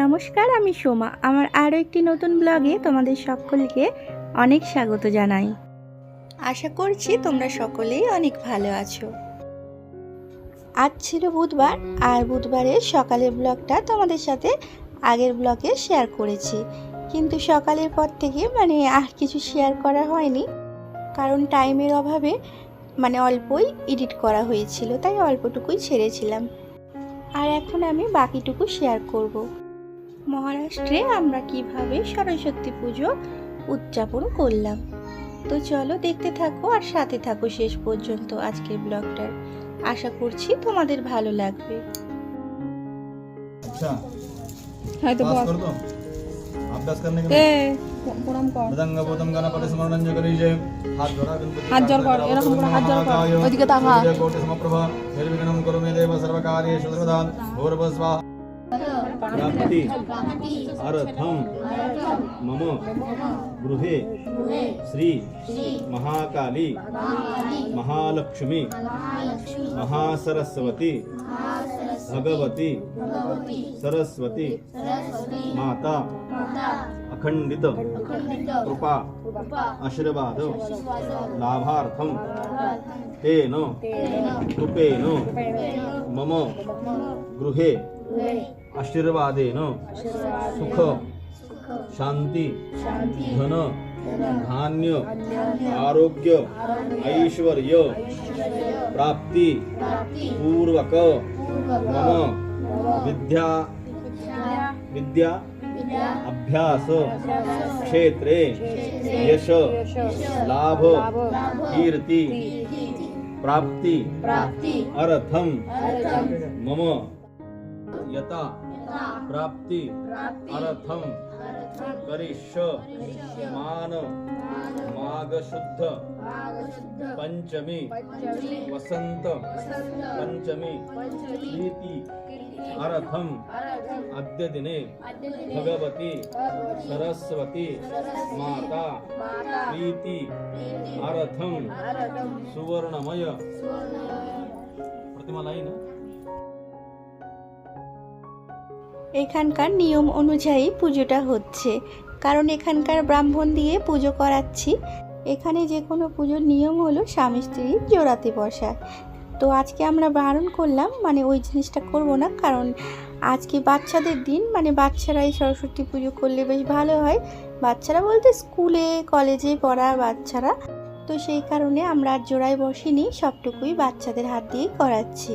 নমস্কার, আমি সোমা। আমার আরও একটি নতুন ব্লগে তোমাদের সকলকে অনেক স্বাগত জানাই। আশা করছি তোমরা সকলেই অনেক ভালো আছো। আজ ছিল বুধবার, আর বুধবারের সকালের ব্লগটা তোমাদের সাথে আগের ব্লগে শেয়ার করেছি। কিন্তু সকালের পর থেকে মানে আর কিছু শেয়ার করা হয়নি, কারণ টাইমের অভাবে মানে অল্পই এডিট করা হয়েছিল, তাই অল্পটুকুই ছেড়েছিলাম। আর এখন আমি বাকিটুকু শেয়ার করব। মহারাষ্ট্রে আমরা কিভাবে সরস্বতী পুজো উদযাপন করলাম তো চলো দেখতে থাকো আর সাথে থাকো শেষ পর্যন্ত আজকের ব্লগটার আশা করছি তোমাদের ভালো লাগবে अच्छा হয়তো पास বল कर दो अभ्यास करने के এ लिए প্রণাম কর मृदंग बोधम गणपति स्मरण जो करीजे हाथ जोड़ा गणपति हाथ जोड़ कर, এরকম করে হাত জোড় কর। ওইদিকে তাকা। कोटि समप्रभा निर्विघ्नं करो मे देव सर्वकार्येषु सर्वदा भूर्भुवस्वाहा प्राप्ति। अर्थम मम। गृहे। श्री। महाकाली। महालक्ष्मी। महासरस्वती। भगवती। सरस्वती। माता। अखंडित कृपा। आशीर्वाद। लाभार्थम तेन। कृपेण मम। गृहे। आशीर्वादेन। सुख। शांति। धन। धान्य। आरोग्य। ऐश्वर्य। प्राप्ति। पूर्वक। मम। विद्या। विद्या। अभ्यास। क्षेत्रे। यश। लाभ। कीर्ति। प्राप्ति। अर्थम। मम। यता। प्राप्ति। अर्थम। करिष्य। मान। माघ शुद्ध पंचमी वसंत पंचमी प्रीति। अर्थम। अद्य दिने भगवती। सरस्वती। माता। प्रीति। अर्थम। सुवर्णमय। प्रतिमा लाई ना এখানকার নিয়ম অনুযায়ী পুজোটা হচ্ছে। কারণ এখানকার ব্রাহ্মণ দিয়ে পুজো করাচ্ছি। এখানে যে কোনো পুজোর নিয়ম হলো স্বামী, স্ত্রী, জোড়াতে বসা। তো আজকে আমরা বারণ করলাম মানে ওই জিনিসটা করব না, কারণ আজকে বাচ্চাদের দিন মানে বাচ্চারা এই সরস্বতী পুজো করলে বেশ ভালো হয়। বাচ্চারা বলতে স্কুলে, কলেজে পড়া বাচ্চারা। তো সেই কারণে আমরা আর জোড়ায় বসিনি, সবটুকুই বাচ্চাদের হাত দিয়েই করাচ্ছি।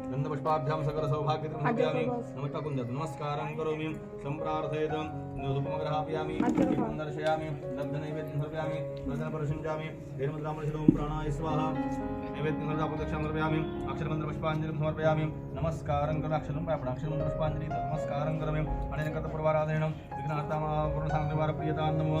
नन्दपुष्पाभ्यां सकलसौभाग्यत्रिमुद्यामि नमिष्टकुञ्जत् नमस्कारं करोमि। सम्प्रार्थयतां धूपमग्रहापयामि दीपं दर्शयामि। दग्धनैवेद्यं समर्पयामि। वदनपरसिञ्चामि हेमद्रामृषदों प्राणाय स्वाहा। नैवेद्यं सर्वापदक्षां समर्पयामि। अक्षरमन्त्रपुष्पाञ्जलिं समर्पयामि। नमस्कारं करो अक्षरं प्रापण अक्षरमन्त्रपुष्पाञ्जलिं नमस्कारं करोमि। अनेन कृतपुरवाराधयणं विघ्नहर्तामा प्रियतां नमो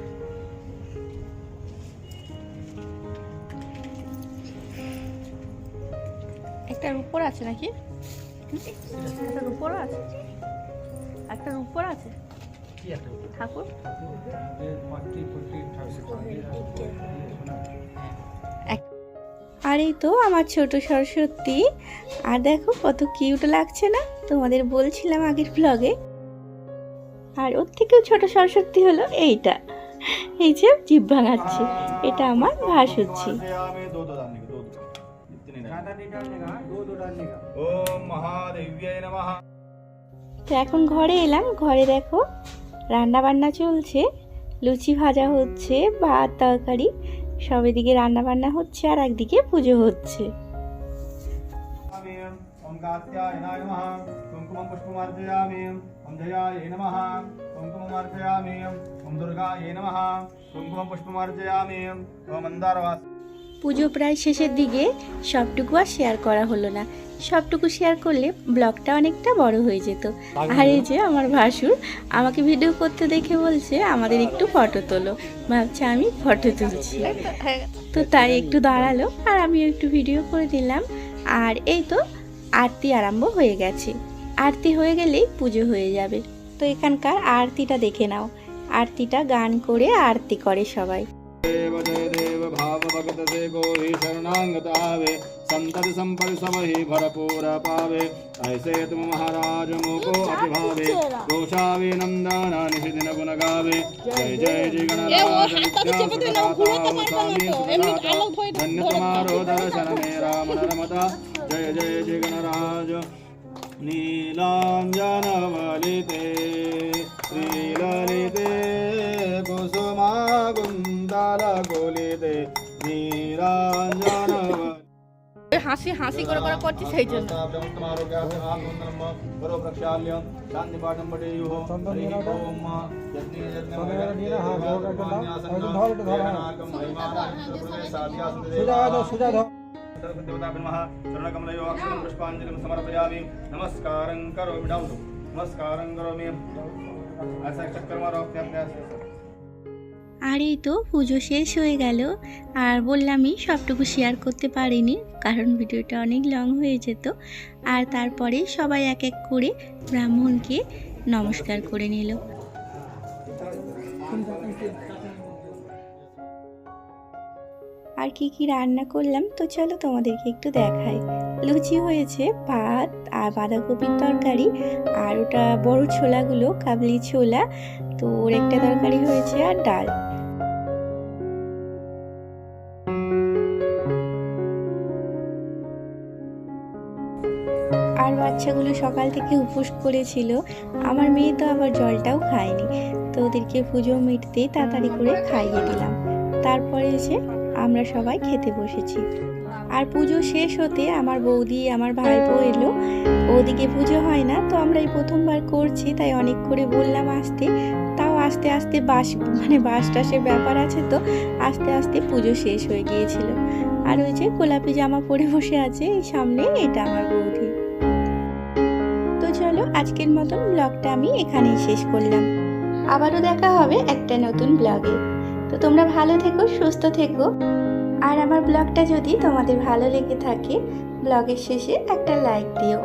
একটার উপর আছে নাকি? একটার উপর আছে। একটার উপর আছে? ঠাকুর? এক- আর এই তো আমার ছোট সরস্বতী। আর দেখো কত কিউট লাগছে না? তোমাদের বলছিলাম আগের ব্লগে আর ওর থেকেও ছোট সরস্বতী হলো এইটা। এই যে জিভ ভাঙাচ্ছে। এটা আমার ভাস दो তো এখন ঘরে এলাম ঘরে দেখো রান্না বান্না চলছে লুচি ভাজা হচ্ছে ভাত তরকারি সব এদিকে রান্না বান্না হচ্ছে আর একদিকে পুজো হচ্ছে। পুষ্পমার্জয়ামি ওম দুর্গা পুষ্পমার্জয়ামি ওম পুজো প্রায় শেষের দিকে সবটুকু আর শেয়ার করা হলো না। সবটুকু শেয়ার করলে ব্লগটা অনেকটা বড় হয়ে যেত। আর এই যে আমার ভাসুর আমাকে ভিডিও করতে দেখে বলছে আমাদের একটু ফটো তোলো। ভাবছে আমি ফটো তুলছি। তো তাই একটু দাঁড়াল আর আমি একটু ভিডিও করে দিলাম। আর এই তো আরতি আরম্ভ হয়ে গেছে। আরতি হয়ে গেলেই পুজো হয়ে যাবে। তো এখানকার আরতিটা দেখে নাও। আরতিটা গান করে আরতি করে সবাই। देव जय देव भाव भगत से गोहि शरणांगत आवे संतति संपरि सब ही भरपूर पावे ऐसे तुम महाराज मुको अति भावे गोशावे नंदन निशिदिन गुण गावे जय जय जय गणराज नित्या सुखदाता स्वामी सुखदाता धन्य तुम्हारो दर्शन मेरा मन रमता जय जय जय गणराज नीलाञ्जनवलिते श्रीललिते कुसुमाकुन्दलकुलिते नीलाञ्जनवलिते হাসি হাসি করে করে করছি সেই জন্য नमस्कारं करोमि डाउटु नमस्कारं करोमि ऐसा चक्कर मारो अपने अपने ऐसे আর এই তো পুজো শেষ হয়ে গেল। আর বললামই সবটুকু শেয়ার করতে পারিনি, কারণ ভিডিওটা অনেক লং হয়ে যেত। আর তারপরে সবাই এক এক করে ব্রাহ্মণকে নমস্কার করে নিল। আর কি কি রান্না করলাম, তো চলো তোমাদেরকে একটু দেখাই। লুচি হয়েছে, ভাত, আর বাঁধাকপির তরকারি, আর ওটা বড় ছোলাগুলো, কাবলি ছোলা, তো ওর একটা তরকারি হয়েছে আর ডাল। আর বাচ্চাগুলো সকাল থেকে উপোস করেছিল, আমার মেয়ে তো আবার জলটাও খায়নি। তো ওদেরকে পুজো মিটতেই তাড়াতাড়ি করে খাইয়ে দিলাম। তারপরে এসে আমরা সবাই খেতে বসেছি। আর পুজো শেষ হতে আমার বৌদি, আমার ভাইপো এলো। ওদিকে পুজো হয় না, তো আমরা এই প্রথমবার করছি, তাই অনেক করে বললাম আসতে। তাও আস্তে আস্তে বাস মানে বাস টাসের ব্যাপার আছে তো, আস্তে আস্তে পুজো শেষ হয়ে গিয়েছিল। আর ওই যে গোলাপি জামা পরে বসে আছে, এই সামনে এটা আমার বৌদি। চলো আজকের মতন ব্লগটা আমি এখানেই শেষ করলাম। আবারও দেখা হবে একটা নতুন ব্লগে। তো তোমরা ভালো থেকো, সুস্থ থেকো। আর আমার ব্লগটা যদি তোমাদের ভালো লেগে থাকে, ব্লগের শেষে একটা লাইক দিও।